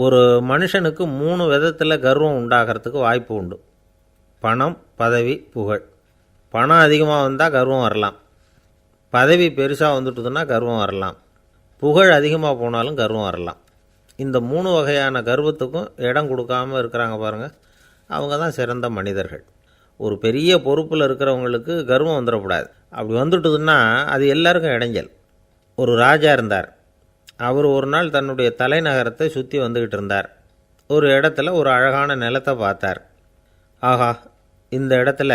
ஒரு மனுஷனுக்கு மூணு விதத்தில் கர்வம் உண்டாகிறதுக்கு வாய்ப்பு உண்டு. பணம் பதவி புகழ். பணம் அதிகமாக வந்தால் கர்வம் வரலாம். பதவி பெருசாக வந்துட்டுதுன்னா கர்வம் வரலாம். புகழ் அதிகமாக போனாலும் கர்வம் வரலாம். இந்த மூணு வகையான கர்வத்துக்கும் இடம் கொடுக்காம இருக்கிறாங்க பாருங்கள் அவங்க தான் சிறந்த மனிதர்கள். ஒரு பெரிய பொறுப்பில் இருக்கிறவங்களுக்கு கர்வம் வந்துடக்கூடாது. அப்படி வந்துட்டுதுன்னா அது எல்லாருக்கும் இடைஞ்சல். ஒரு ராஜா இருந்தார். அவர் ஒரு நாள் தன்னுடைய தலைநகரத்தை சுற்றி வந்துக்கிட்டு இருந்தார். ஒரு இடத்துல ஒரு அழகான நிலத்தை பார்த்தார். ஆஹா இந்த இடத்துல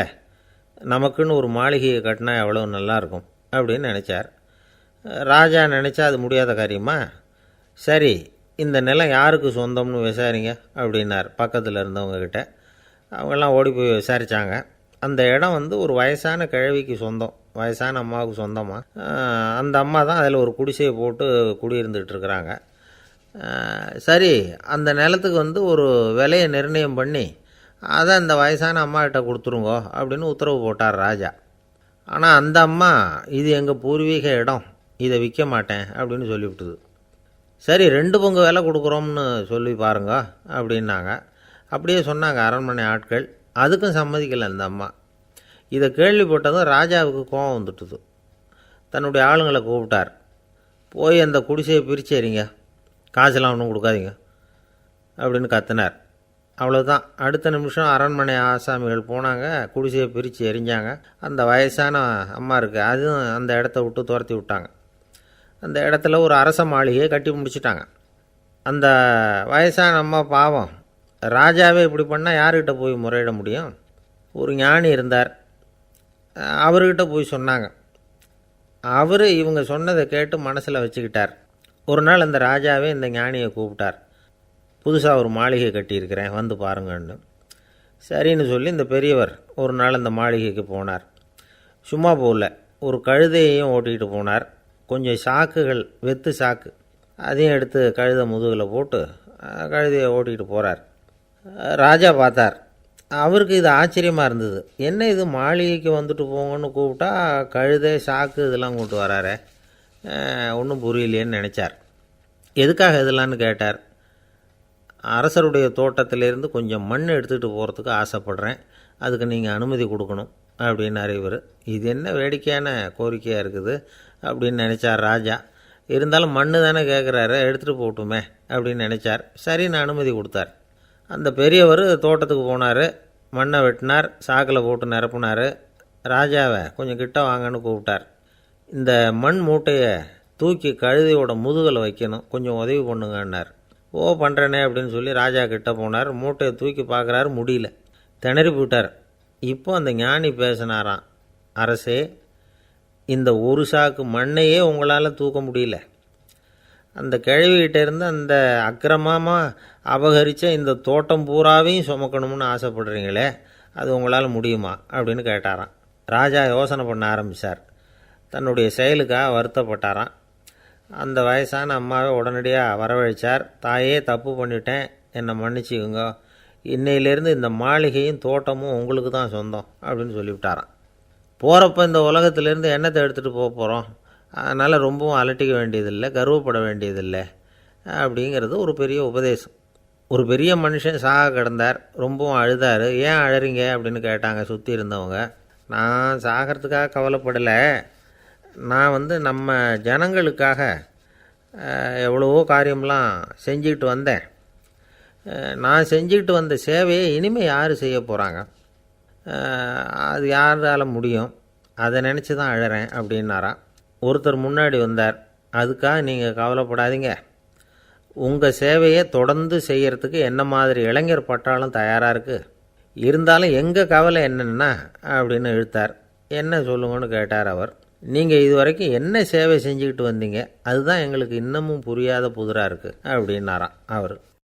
நமக்குன்னு ஒரு மாளிகையை கட்டினா எவ்வளோ நல்லாயிருக்கும் அப்படின்னு நினச்சார். ராஜா நினச்சா அது முடியாத காரியமா? சரி இந்த நிலம் யாருக்கு சொந்தம்னு விசாரிங்க அப்படின்னார் பக்கத்தில் இருந்தவங்கக்கிட்ட அவங்கெல்லாம் ஓடி போய் விசாரித்தாங்க அந்த இடம் வந்து ஒரு வயசான கிழவிக்கு சொந்தம். வயசான அம்மாவுக்கு சொந்தமாக அந்த அம்மா தான் அதில் ஒரு குடிசையை போட்டு குடியிருந்துகிட்டு இருக்கிறாங்க சரி அந்த நிலத்துக்கு வந்து ஒரு விலையை நிர்ணயம் பண்ணி அதை அந்த வயசான அம்மாக்கிட்ட கொடுத்துருங்கோ அப்படின்னு உத்தரவு போட்டார் ராஜா. ஆனால் அந்த அம்மா இது எங்கள் பூர்வீக இடம் இதை விற்க மாட்டேன் அப்படின்னு சொல்லிவிட்டுது. சரி ரெண்டு பங்கு விலை கொடுக்குறோம்னு சொல்லி பாருங்க அப்படின்னாங்க. அப்படியே சொன்னாங்க அரண்மனை ஆட்கள். அதுக்கும் சம்மதிக்கலை அந்த அம்மா. இதை கேள்விப்பட்டதும் ராஜாவுக்கு கோபம் வந்துட்டுது. தன்னுடைய ஆளுங்களை கூப்பிட்டார். போய் அந்த குடிசையை பிரித்து எறிங்க. காசெல்லாம் ஒன்றும் கொடுக்காதீங்க. அப்படின்னு கத்தினார். அவ்வளோதான் அடுத்த நிமிஷம் அரண்மனை ஆசாமிகள் போனாங்க. குடிசையை பிரித்து எரிஞ்சாங்க அந்த வயசான அம்மா இருக்குது அதுவும் அந்த இடத்த விட்டு துரத்தி விட்டாங்க. அந்த இடத்துல ஒரு அரச மாளிகையை கட்டி முடிச்சிட்டாங்க. அந்த வயசான அம்மா பாவம். ராஜாவே இப்படி பண்ணால் யார்கிட்ட போய் முறையிட முடியும்? ஒரு ஞானி இருந்தார். அவர்கிட்ட போய் சொன்னாங்க. அவர் இவங்க சொன்னதை கேட்டு மனசில் வச்சுக்கிட்டார். ஒரு நாள் அந்த ராஜாவே இந்த ஞானியை கூப்பிட்டார். புதுசாக ஒரு மாளிகை கட்டியிருக்கிறேன் வந்து பாருங்கன்னு. சரின்னு சொல்லி இந்த பெரியவர் ஒரு நாள் அந்த மாளிகைக்கு போனார். சும்மா போகல ஒரு கழுதையையும் ஓட்டிகிட்டு போனார். கொஞ்சம் சாக்குகள் வெத்து சாக்கு. அதையும் எடுத்து கழுதை முதுகில் போட்டு கழுதையை ஓட்டிகிட்டு போகிறார் ராஜா பார்த்தார் அவருக்கு இது ஆச்சரியமாக இருந்தது. என்ன இது மாளிகைக்கு வந்துட்டு போங்கன்னு கூப்பிட்டா கழுதை சாக்கு இதெல்லாம் கொண்டு வராரு. ஒன்றும் புரியலையேன்னு நினச்சார். எதுக்காக இதெல்லாம்னு கேட்டார். அரசருடைய தோட்டத்திலேருந்து கொஞ்சம் மண் எடுத்துகிட்டு போகிறதுக்கு ஆசைப்பட்றேன். அதுக்கு நீங்கள் அனுமதி கொடுக்கணும் அப்படின்னாரு இவர். இது என்ன வேடிக்கையான கோரிக்கையாக இருக்குது அப்படின்னு நினச்சார் ராஜா. இருந்தாலும் மண்ணு தானே கேட்குறாரு எடுத்துகிட்டு போகட்டுமே அப்படின்னு நினச்சார். சரின்னு அனுமதி கொடுத்தார். அந்த பெரியவர் தோட்டத்துக்கு போனார். மண்ணை வெட்டினார் சாக்கில் போட்டு நிரப்புனார். ராஜாவை கொஞ்சம் கிட்ட வாங்கன்னு கூப்பிட்டார். இந்த மண் மூட்டையை தூக்கி கழுதியோட முதுகில் வைக்கணும் கொஞ்சம் உதவி பண்ணுங்கன்னார். ஓ பண்ணுறேனே அப்படின்னு சொல்லி ராஜா கிட்ட போனார். மூட்டையை தூக்கி பார்க்குறாரு முடியல. திணறி போயிட்டார். இப்போ அந்த ஞானி பேசினாராம் அரசே இந்த ஒரு சாக்கு மண்ணையே உங்களால் தூக்க முடியல. அந்த கிழவிகிட்ட இருந்து அந்த அக்கிரமமாக அபகரித்த இந்த தோட்டம் பூராவையும் சுமக்கணும்னு ஆசைப்படுறீங்களே அது உங்களால் முடியுமா? அப்படின்னு கேட்டாராம். ராஜா யோசனை பண்ண ஆரம்பித்தார் தன்னுடைய செயலுக்காக வருத்தப்பட்டாராம். அந்த வயசான அம்மாவை உடனடியாக வரவழைச்சார். தாயே தப்பு பண்ணிட்டேன். என்னை மன்னிச்சுக்குங்க. இன்னையிலேருந்து இந்த மாளிகையும் தோட்டமும் உங்களுக்கு தான் சொந்தம் அப்படின்னு சொல்லிவிட்டாராம். போகிறப்ப இந்த உலகத்திலேருந்து என்னத்தை எடுத்துகிட்டு போக போகிறோம் அதனால் ரொம்பவும் அலட்டிக்க வேண்டியதில்லை கர்வப்பட வேண்டியதில்லை அப்படிங்கிறது ஒரு பெரிய உபதேசம். ஒரு பெரிய மனுஷன் சாக கிடந்தார் ரொம்பவும் அழுதார் ஏன் அழறிங்க? அப்படின்னு கேட்டாங்க சுற்றி இருந்தவங்க. நான் சாகிறதுக்காக கவலைப்படலை. நான் வந்து நம்ம ஜனங்களுக்காக எவ்வளவோ காரியம்லாம் செஞ்சுக்கிட்டு வந்தேன். நான் செஞ்சுக்கிட்டு வந்த சேவையை இனிமேல் யார் செய்ய போகிறாங்க அது யாரால் முடியும்? அதை நினச்சி தான் அழகிறேன் அப்படின்னாராம். ஒருத்தர் முன்னாடி வந்தார். அதுக்காக நீங்கள் கவலைப்படாதீங்க. உங்கள் சேவையை தொடர்ந்து செய்கிறதுக்கு என்ன மாதிரி இளைஞர் பட்டாளம் தயாராக இருக்குது இருந்தாலும் எங்கள் கவலை என்னென்னா அப்படின்னு இழுத்தார் என்ன சொல்லுங்கன்னு கேட்டார் அவர். நீங்கள் இது வரைக்கும் என்ன சேவை செஞ்சுக்கிட்டு வந்தீங்க? அதுதான் எங்களுக்கு இன்னமும் புரியாத புதிராக இருக்குது அப்படின்னாராம் அவர்.